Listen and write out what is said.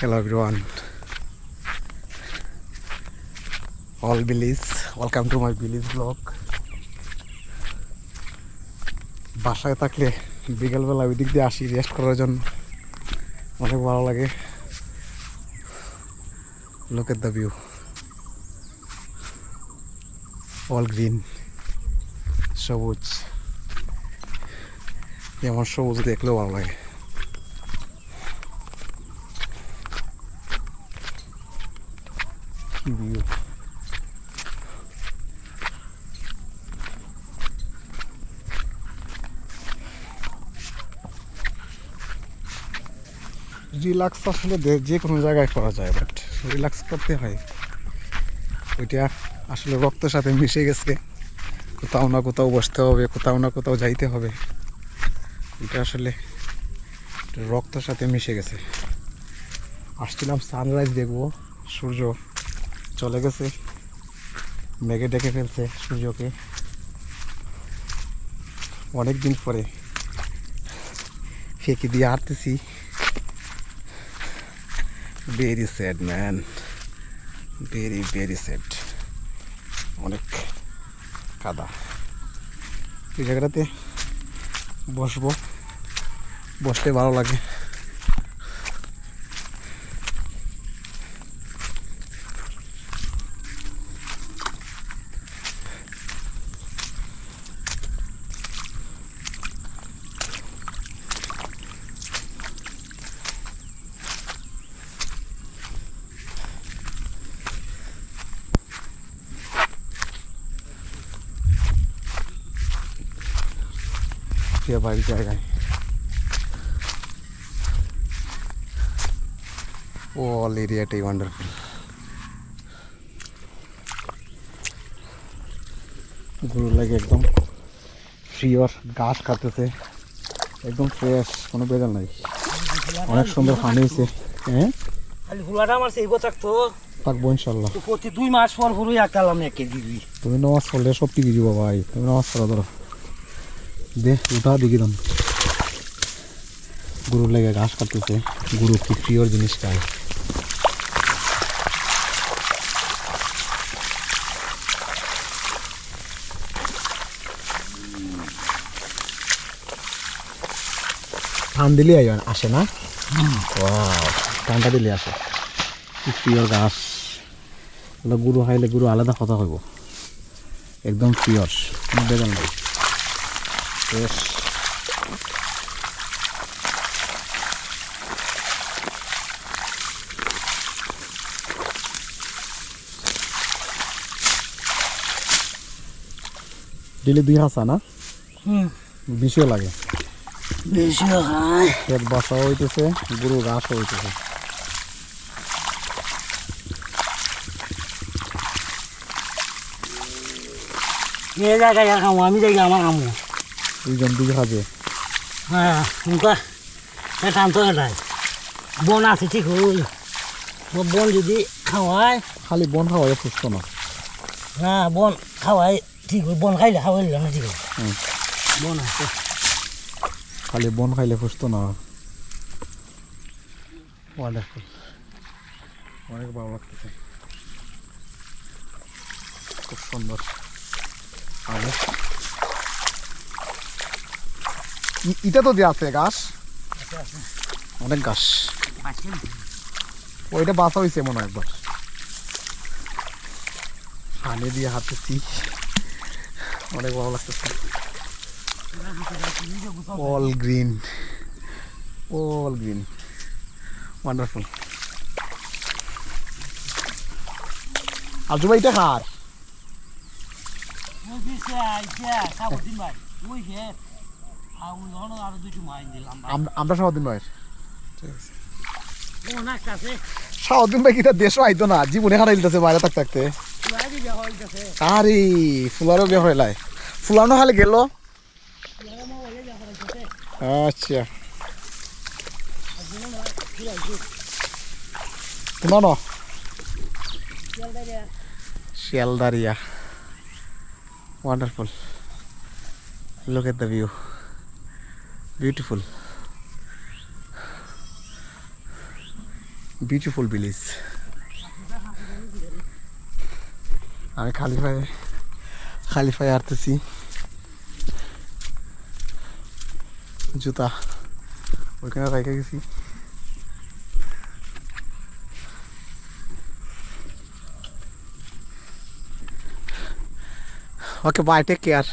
Hello everyone. All village, welcome to my village vlog. বাসায় থাকলে বিকেলবেলা ওই দিক দিয়ে আসি রেস্ট করার জন্য। অনেক ভালো লাগে। Look at the view all green সবুজ। যেমন সবুজ দেখলেও ভালো লাগে কি ভিউ রিল্যাক্স আসলে যে কোনো জায়গায় করা যায় বাট রিল্যাক্স করতে হয়। ওইটা আসলে রক্তের সাথে মিশে গেছে। কোথাও না কোথাও বসতে হবে, কোথাও না কোথাও যাইতে হবে। এটা আসলে রক্তের সাথে মিশে গেছে। আসছিলাম সানরাইজ দেখব, সূর্য চলে গেছে। মেঘে ডেকে ফেলছে সূর্যকে। অনেক দিন পরে ফেঁকি দিয়ে হাঁটতেছি। Very sad man very very sad অনেক কাদা। এই জায়গাটাতে বসবো। বসতে ভালো লাগে। সে বাড়ির জায়গায়। অল এরিয়াটাই ওয়ান্ডারফুল গরুর লাগে একদম ফ্রিওর গাছ খাতেছে একদম ফ্রেশ কোনো বেজাল নাই। অনেক সুন্দর পানি হয়েছে। হ্যাঁ? খালি ফুলাটা আমার সেই থাকতো। থাকব ইনশাল্লাহ। তো প্রতি দুই মাস পর পরই আঁকালাম এক কেজি তুমি নামাজ পড়লে সব টিকি দিব ভাই। তুমি নামাজ পড়া ধরো দে দিকে দাম। গরুর লেগে ঘাস কাটতেছে। গরু প্রিয়র জিনিস খায় ধান দিলে আসে না? ধানটা দিলে আসে। ঘাস। এগুলো গরু খাইলে গরু আলাদা কথা হইব একদম পিওর কোনো নাই। ফ্রেশ দিলে দুই হাসা না? হুম। বিষও লাগে। বেশি পেট বসাও হইতেছে গরু ঘাসও হইতেছে। আমি জায়গা আমার খামো। দুইজন দুই হাজে। হ্যাঁ এটা টানতো এটাই। বন আছে ঠিক হই ও বন যদি খাওয়ায়। খালি বন খাওয়াই সুস্থ না? না বন খাওয়াই ঠিক হই বন খাইলে খাওয়াইলে না ঠিক হুম। বন আছে। খালি বন খাইলে সুস্থ না? ওয়ান্ডারফুল অনেক ভালো লাগতেছে। খুব সুন্দর। ই- ইটা তো দেওয়া আছে, ঘাস? অনেক ঘাস। ওইটা বাসা হয়েছে মনে হয় একবার। হানে দিয়ে হাঁটতেছি। অনেক ভালো লাগতেছে। All green all green wonderful আজু ভাই এটা খার আমরা সারাদিন ভাই ও না কাছে সারাদিন ভাই দেশও আইতো না জীবনে হারাই দিতেছে বাইরে থাকতে থাকতে। আরে ফুলারও বিয়ে হইলাই ফুলানো হালে গেল। আচ্ছা। শুনো শিয়ালদারিয়া। Wonderful look at the view beautiful. Beautiful village আমি খালি পায়ে, খালি হাঁটতেছি। জুতা ওইখানে রেখে গেছি। Okay bye take care